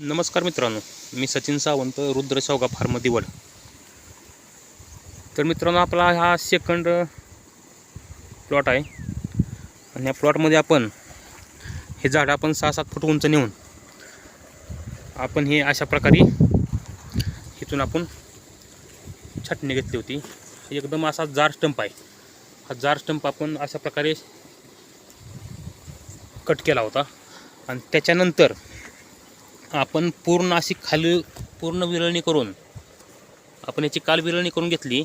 नमस्कार मित्रांनो मी सचिन सावंत रुद्र शेवगा फार्म दिवड. तर मित्रांनो आपला हा सेकंड प्लॉट आहे. आणि या प्लॉटमध्ये आपण हे झाड आपण सहा सात फूट उंच नेऊन आपण हे अशा प्रकारे इथून आपण छाटणी घेतली होती. एकदम असा जार स्टंप आहे. हा जार स्टंप आपण अशा प्रकारे कट केला होता. आणि त्याच्यानंतर आपण पूर्ण अशी खाली पूर्ण विरळणी करून आपण याची काल विरळणी करून घेतली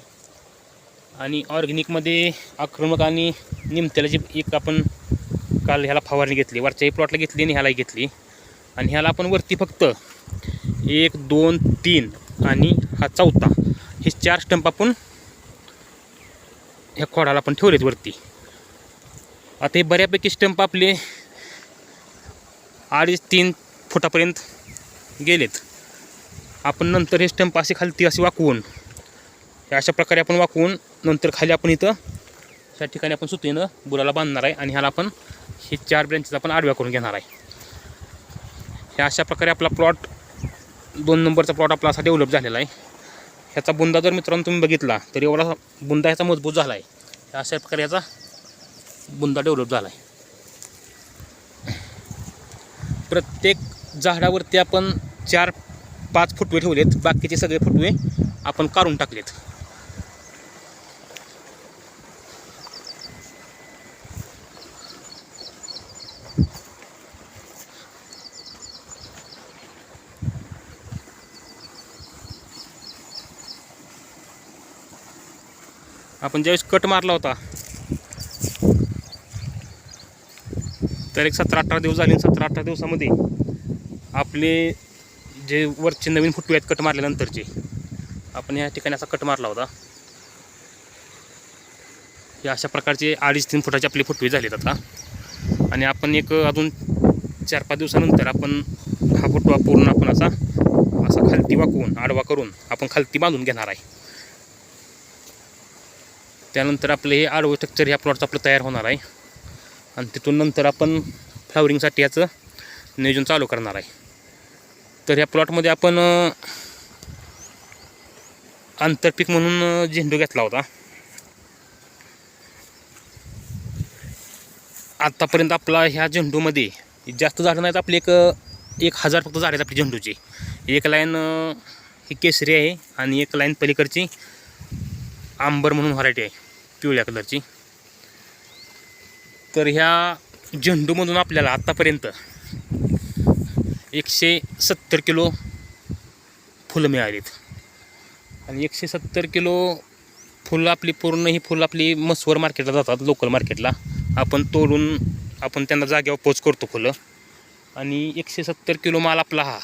आणि ऑर्गॅनिकमध्ये आक्रमक आणि निमतेलाची एक आपण काल ह्याला फवारणी घेतली वरच्याही प्लॉटला घेतली आणि ह्यालाही घेतली. आणि ह्याला आपण वरती फक्त एक दोन तीन आणि हा चौथा हे चार स्टंप आपण ह्या खोडाला आपण ठेवलेत वरती. आता हे बऱ्यापैकी स्टंप आपले अडीच तीन फुटापर्यंत गेलेत. आपण नंतर हे स्टंप असे खालती असे वाकवून अशा प्रकारे आपण वाकवून नंतर खाली आपण इथं ह्या ठिकाणी आपण सुतीनं बुराला बांधणार आहे आणि ह्याला आपण हे चार ब्रँचेस आपण आडव्या करून घेणार आहे. ह्या अशा प्रकारे आपला प्लॉट दोन नंबरचा प्लॉट आपला असा डेव्हलप झालेला आहे. ह्याचा बुंदा जर मित्रांनो तुम्ही बघितला तर एवढा बुंदा ह्याचा मजबूत झाला आहे. अशा प्रकारे याचा बुंदा डेव्हलप झाला आहे. प्रत्येक झाडावरती आपण चार पाच फुटवे ठेवलेत. बाकीचे सगळे फुटवे आपण काढून टाकलेत. आपण ज्यावेळेस कट मारला होता तर एक सतरा अठरा दिवस झाले सतरा अठरा दिवसामध्ये आपले जे वरचे नवीन फुटवे आहेत कट मारल्यानंतरचे. आपण या ठिकाणी असा कट मारला होता. हे अशा प्रकारचे अडीच तीन फुटाचे आपले फुटवे झालेत आता. आणि आपण एक अजून चार पाच दिवसानंतर आपण हा फुटवा पूर्ण आपण असा असा खालती वाकवून आडवा करून आपण खालती बांधून घेणार आहे. त्यानंतर आपलं हे आडवं स्ट्रक्चर ह्या प्लॉटचं आपलं तयार होणार आहे. आणि तिथून नंतर आपण फ्लावरिंगसाठी याचं नियोजन चालू करणार आहे. तर ह्या प्लॉटमध्ये आपण आंतरपीक म्हणून झेंडू घेतला होता. आत्तापर्यंत आपला ह्या झेंडूमध्ये जास्त झाडं नाहीत आपली एक एक हजार फक्त झाडं आहेत आपली झेंडूची. एक लाईन ही केसरी आहे आणि एक लाईन पलीकडची आंबर म्हणून व्हरायटी आहे पिवळ्या कलरची. तर ह्या झेंडूमधून आपल्याला आत्तापर्यंत एकशे सत्तर किलो फुलं मिळालीत. आणि एकशे सत्तर किलो फुलं आपली पूर्ण ही फुलं आपली मसवर मार्केटला जातात लोकल मार्केटला आपण तोडून आपण त्यांना जागेवर पोच करतो फुलं. आणि एकशे सत्तर किलो माल आपला हा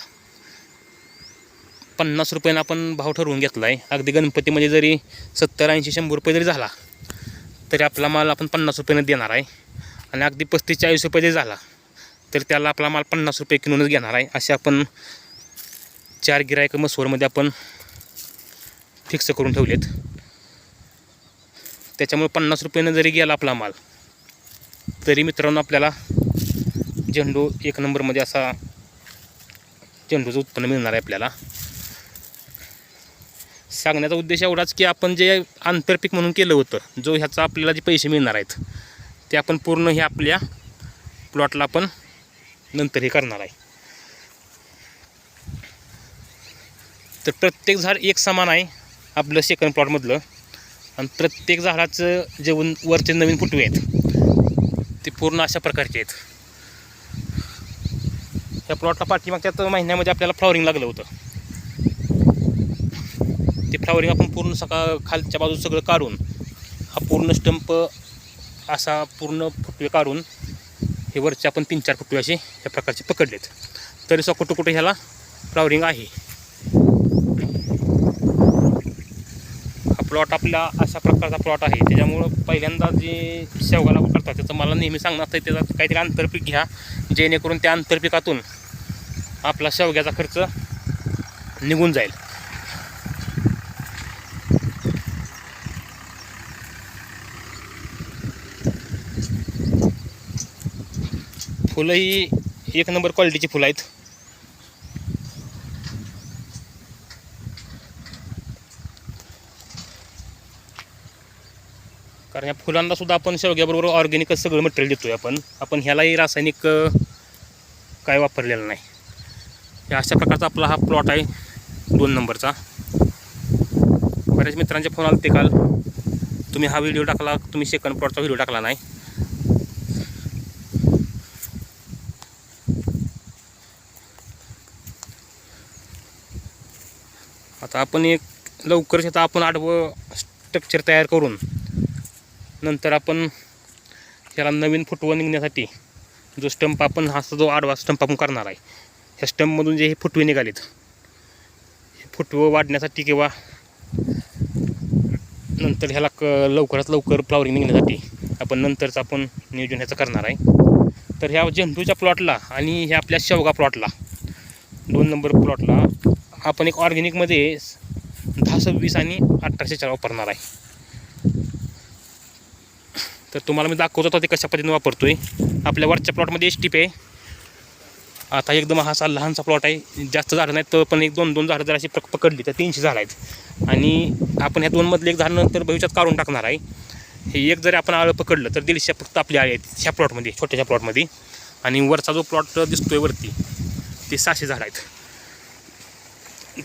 पन्नास रुपयानं आपण भाव ठरवून घेतला आहे अगदी गणपतीमध्ये म्हणजे जरी सत्तर ऐंशी शंभर रुपये जरी झाला तरी आपला माल आपण पन्नास रुपयानं देणार आहे. आणि अगदी पस्तीस चाळीस रुपये जरी झाला तर त्याला आपला माल पन्नास रुपये किलोनच घेणार आहे. असे आपण चार गिरायक मसूरमध्ये आपण फिक्स करून ठेवलेत. त्याच्यामुळे पन्नास रुपयानं जरी गेला आपला माल तरी मित्रांनो आपल्याला झेंडू एक नंबरमध्ये असा झेंडूचं उत्पन्न मिळणार आहे आपल्याला. सांगण्याचा उद्देश एवढाच की आपण जे आंतरपीक म्हणून केलं होतं जो ह्याचा आपल्याला जे पैसे मिळणार आहेत ते आपण पूर्ण हे आपल्या प्लॉटला आपण नंतर हे करणार आहे. तर प्रत्येक झाड एक समान आहे आपलं सेकंड प्लॉटमधलं आणि प्रत्येक झाडाचं जे वरचे नवीन फुटवे आहेत. ते पूर्ण अशा प्रकारचे आहेत. त्या प्लॉटला पाठीमागच्या महिन्यामध्ये आपल्याला फ्लॉवरिंग लागलं होतं. ते फ्लॉवरिंग आपण पूर्ण सकाळ खालच्या बाजूला सगळं काढून हा पूर्ण स्टंप असा पूर्ण फुटवे काढून हे वरचे आपण तीन चार फुटवे असे ह्या प्रकारचे पकडलेत. तरी सुद्धा कुठं कुठं ह्याला फ्लावरिंग आहे. हा प्लॉट आपला अशा प्रकारचा प्लॉट आहे. त्याच्यामुळं पहिल्यांदा जे शेवगा लागू करतात त्याचं मला नेहमी सांगणं असतं त्याचं काहीतरी आंतरपीक घ्या. जेणेकरून त्या आंतरपिकातून आपला शेवग्याचा खर्च निघून जाईल. फुलं ही एक नंबर क्वालिटीची फुलं आहेत. कारण या फुलांना सुद्धा आपण शेवग्याबरोबर ऑर्गेनिक सगळं मटेरियल देतोय आपण. आपण ह्यालाही रासायनिक काय वापरलेलं नाही. अशा प्रकारचा आपला हा प्लॉट आहे दोन नंबरचा. बऱ्याच मित्रांच्या फोन आले ते काल. तुम्ही हा व्हिडिओ टाकला तुम्ही सेकंड प्लॉटचा व्हिडिओ टाकला नाही. आता आपण एक लवकरच आता आपण आडवं स्ट्रक्चर तयार करून नंतर आपण ह्याला नवीन फुटवं निघण्यासाठी जो स्टंप आपण हा जो आडवा स्टंप आपण करणार आहे ह्या स्टंपमधून जे हे फुटवे निघालेत हे फुटवं वाढण्यासाठी किंवा नंतर ह्याला क लवकरात लवकर फ्लावरिंग निघण्यासाठी आपण नंतरच आपण नियोजन ह्याचं करणार आहे. तर ह्या झेंडूच्या प्लॉटला आणि ह्या आपल्या शेवगा प्लॉटला दोन नंबर प्लॉटला आपण एक ऑर्गॅनिकमध्ये दहा सव्वीस आणि अठराशे चार वापरणार आहे. तर तुम्हाला मी दाखवत होतो ते कशा पद्धतीने वापरतो आहे आपल्या वरच्या प्लॉटमध्ये एच टी आहे. आता एकदम हा असा लहानसा प्लॉट आहे. जास्त झाडं नाहीत तर पण एक दोन दोन झाडं जर अशी पक पकडली तर तीनशे झाडं आहेत. आणि आपण ह्या दोनमधले एक झाड नंतर भविष्यात काढून टाकणार आहे. हे एक जरी आपण आळं पकडलं तर दीडशे फक्त आपली आळी आहेत ह्या प्लॉटमध्ये छोट्याशा प्लॉटमध्ये आणि वरचा जो प्लॉट दिसतोय वरती ते सहाशे झाडं आहेत.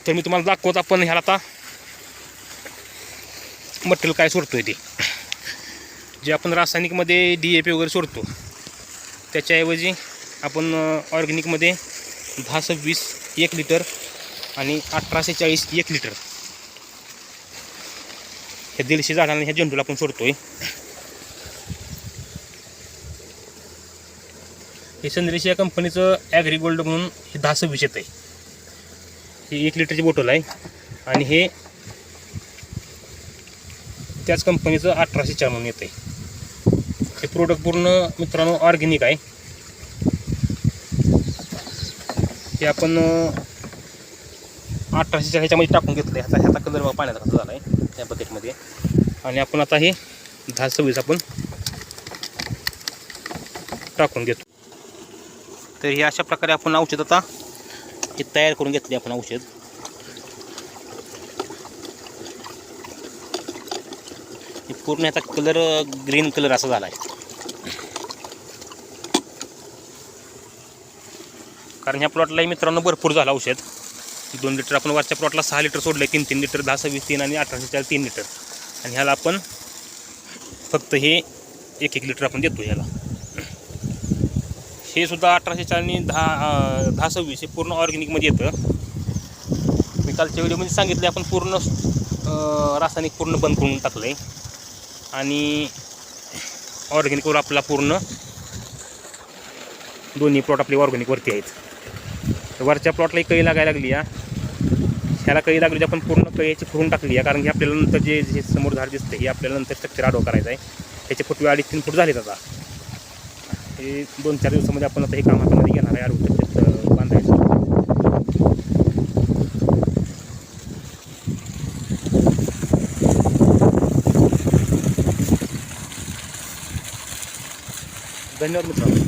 तर मी तुम्हाला दाखवत आपण ह्याला आता. मटेरियल काय सोडतो आहे ते. जे आपण रासायनिकमध्ये डी ए पी वगैरे सोडतो. त्याच्याऐवजी आपण ऑर्गॅनिकमध्ये दहा सव्वीस एक लिटर आणि अठराशे चाळीस एक लिटर. ह्या दीडशे झाडांना ह्या झेंडूला आपण सोडतोय. हे संदेश या कंपनीचं ॲग्री गोल्ड म्हणून हे दहा सव्वीस येतं आहे ही एक लिटरची बॉटल आहे. आणि हे त्याच कंपनीचं अठराशे चार म्हणून येतं आहे हे प्रोडक्ट पूर्ण मित्रांनो ऑर्गेनिक आहे. हे आपण अठराशे चार ह्याच्यामध्ये टाकून घेतलं आहे ह्याचा ह्याचा कलर पाण्याचा कसा झाला आहे त्या बकेटमध्ये आणि आपण आता हे दहा सव्वीस आपण टाकून घेतो. तर हे अशा प्रकारे आपण औषध आता ती तयार करून घेतली आपण औषध. हे पूर्ण ह्याचा कलर ग्रीन कलर असा झाला आहे कारण ह्या प्लॉटलाही मित्रांनो भरपूर झालं औषध. दोन लिटर आपण वरच्या प्लॉटला सहा लिटर सोडलं तीन तीन लिटर दहा सव्वीस तीन आणि अठराशे चार तीन लिटर आणि ह्याला आपण फक्त हे एक एक लिटर आपण देतो ह्याला. हे सुद्धा अठराशे चाळणी दहा दहा सव्वीस हे पूर्ण ऑर्गॅनिकमध्ये येतं. मी कालच्या व्हिडिओमध्ये सांगितले आपण पूर्ण रासायनिक पूर्ण बंद करून टाकलं आहे आणि ऑर्गॅनिकवर आपला पूर्ण दोन्ही प्लॉट आपले ऑर्गॅनिकवरती आहेत. वरच्या प्लॉटलाही कळी लागायला लागली या ह्याला कळी लागली आपण पूर्ण कळीची फुरून टाकली आहे कारण की आपल्याला नंतर जे जे समोर झाड दिसतं हे आपल्याला नंतर स्ट्रक्चर आडवं करायचं आहे. त्याचे फुटवे अडीच तीन फूट झालेत आता. हे दोन चार दिवसामध्ये आपण आता हे काम हातामध्ये घेणार आहे आरोग्य बांधायचं. धन्यवाद मित्रांनो.